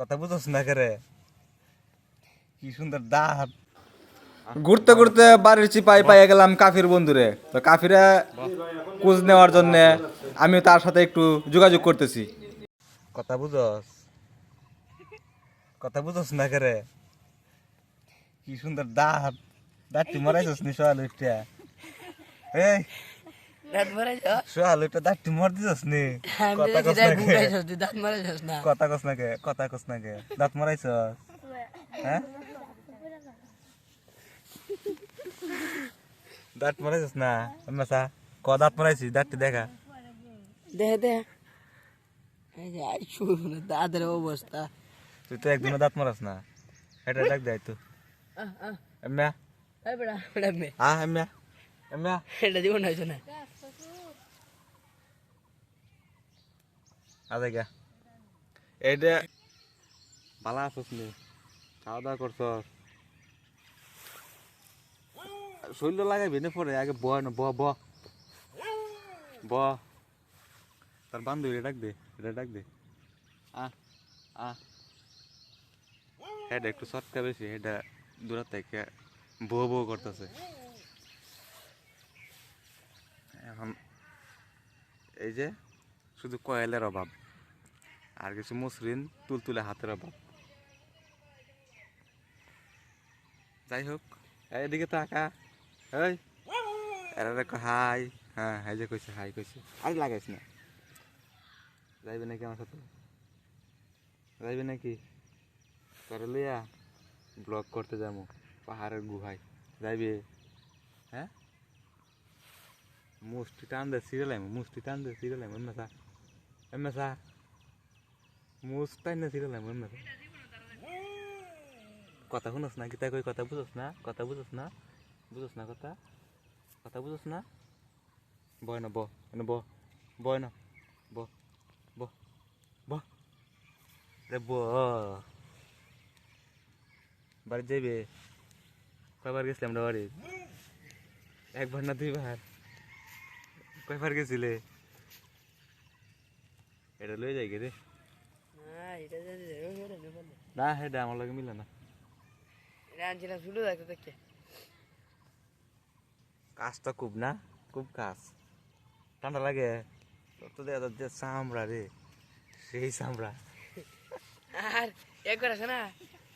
কথা বুঝোস না করে। কি সুন্দর দাঁত। ঘুরতে ঘুরতে বাড়ির চিপাই পাইয়ে গেলাম কাফির বন্ধুরে। তো কাফিরা খোঁজ নেওয়ার জন্য আমি তার সাথে একটু যোগাযোগ করতেছি। কথা বুঝোস। কথা বুঝোস না করে। কি সুন্দর দাঁত। দাঁতটি মরাইছস নি সোয়াল উঠটা এই। দাঁত মর দিছস নি? কথা কস না কে গুগাইছস তুই দাঁত না। কথা কস না কে কথা কস না কে দাঁত মরাইছস হ্যাঁ? দাঁত মরাইছস না? মেসা ক দাঁত মরাইছি? দাঁতটি দেখা। দেখ দেখ এই শুন দাঁতের অবস্থা। তুই তো একদিনও দাঁত মারাস না। এটা ডাক দেয় তো। আহ, আহ, এম্যা এই বেটা বেটা মে এটা দিব না না। আদে গা এইটা ভালো আছিস নি খাওয়া দাওয়া করছস শরীর লাগাইবি না পরে আগে ব না ব ব। ব। তার বান্ধবী ডাক দে এটা ডাক দে। আ আ। হেড একটু সটকা বেশি এটা দূর থেকে বউ বউ করতেছে এখন এই যে শুধু কয়েলের অভাব আর কিছু মসৃণ তুলতুলে হাতের অভাব। যাই হোক এদিকে তো এই, এরা হাই। হ্যাঁ হাই যে কইছে, হাই কইছে। আর লাগাইছ না। যাইবে নাকি আমার সাথে? যাইবে নাকি? করে লইয়া ব্লগ করতে যাব পাহাড়ের গুহায়। যাইবে? হ্যাঁ? মুষ্টি টান দে, সিরিয়াল আইমু, মুষ্টি টান দে, সিরিয়াল আইমু এমএসা এমএসা মুস টান দে সিরিয়াল আইমু এমএসা কথা শুনস না কিতা কই কথা বুঝস না কথা বুঝস না বুঝস না কথা কথা বুঝস না বয় না ব এনে ব বয় না ব ব ব রে ব বাড়ি যাইবে কয়বার গেছিলাম আমরা বাড়ি একবার না দুইবার কয়বার গেছিলে এটা লয়ে যাই রে না এটা আমার লাগে মিলে না। কাজটা খুব না খুব কাজ। ঠান্ডা লাগে। তো দেখা যাচ্ছে চামড়া রে সেই চামড়া আর একবার আছে না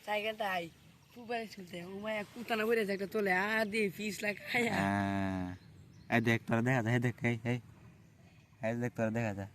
সাইকেলটা আই। পুবারে চলতে উমায় কুতানা করে একটা তোলে। আর দিয়ে ফিস এই দেখ তোরা দেখা যায় দেখ এই দেখ তোরা দেখা যায়।